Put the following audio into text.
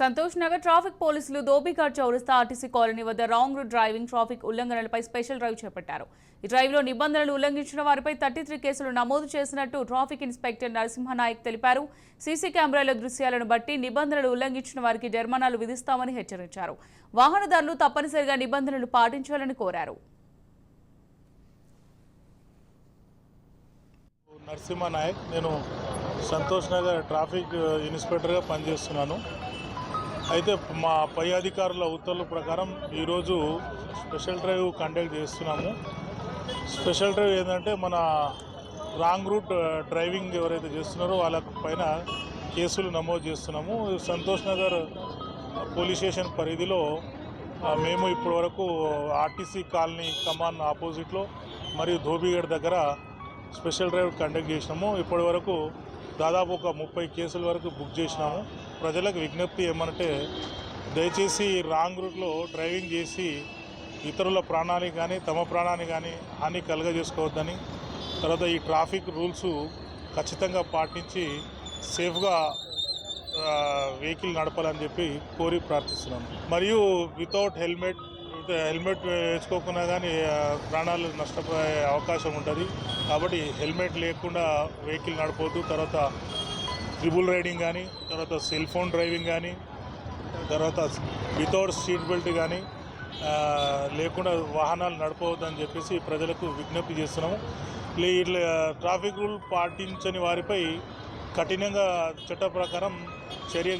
Santosh Nagar traffic పోలీసులు దోబిఘాట్ చౌరస్తా RTC colony వద్ద రాంగ్ రూట్ డ్రైవింగ్ ట్రాఫిక్ ఉల్లంఘనలపై స్పెషల్ డ్రైవ్ చేపట్టారు. ఈ డ్రైవ్లో నిబంధనలు ఉల్లంఘించిన వారిపై థర్టీ త్రీ కేసులు నమోదు చేసినట్టు ట్రాఫిక్ ఇన్స్పెక్టర్ నరసింహనాయక్ తెలిపారు. సీసీ కెమెరాల దృశ్యాలను బట్టి నిబంధనలు ఉల్లంఘించిన వారికి జరిమానాలు విధిస్తామని హెచ్చరించారు. వాహనదారులు తప్పనిసరిగా నిబంధనలు పాటించాలని కోరారు. నరసింహనాయక్ నేను సంతోష్ నగర్ ట్రాఫిక్ ఇన్స్పెక్టర్గా పనిచేస్తున్నాను. అయితే మా పై అధికారుల ఉత్తర్వుల ప్రకారం ఈరోజు స్పెషల్ డ్రైవ్ కండక్ట్ చేస్తున్నాము. స్పెషల్ డ్రైవ్ ఏంటంటే మన రాంగ్ రూట్ డ్రైవింగ్ ఎవరైతే చేస్తున్నారో వాళ్ళ పైన కేసులు నమోదు చేస్తున్నాము. సంతోష్ నగర్ పోలీస్ స్టేషన్ పరిధిలో మేము ఇప్పటి వరకు ఆర్టీసీ కాలనీ కమాన్ ఆపోజిట్లో మరియు ధోబిగఢ్ దగ్గర స్పెషల్ డ్రైవ్ కండక్ట్ చేసినాము. ఇప్పటి వరకు దాదాపు ఒక ముప్పై కేసుల వరకు బుక్ చేసినాము. ప్రజలకు విజ్ఞప్తి ఏమంటే దయచేసి రాంగ్ రూట్లో డ్రైవింగ్ చేసి ఇతరుల ప్రాణానికి కానీ తమ ప్రాణానికి కానీ హాని కలుగజేసుకోవద్దని తర్వాత ఈ ట్రాఫిక్ రూల్స్ ఖచ్చితంగా పాటించి సేఫ్గా వెహికల్ నడపాలని చెప్పి కోరి ప్రార్థిస్తున్నాను మరియు వితౌట్ హెల్మెట్ హెల్మెట్ వేసుకోకుండా కానీ ప్రాణాలు నష్టపోయే అవకాశం ఉంటుంది. కాబట్టి హెల్మెట్ లేకుండా వెహికల్ నడపవద్దు తర్వాత ట్రిబుల్ రైడింగ్ కానీ తర్వాత సెల్ ఫోన్ డ్రైవింగ్ కానీ తర్వాత వితౌట్ సీట్ బెల్ట్ కానీ లేకుండా వాహనాలు నడపవద్దని చెప్పేసి ప్రజలకు విజ్ఞప్తి చేస్తున్నాము. ఇట్లా ట్రాఫిక్ రూల్ పాటించని వారిపై కఠినంగా చట్ట ప్రకారం చర్య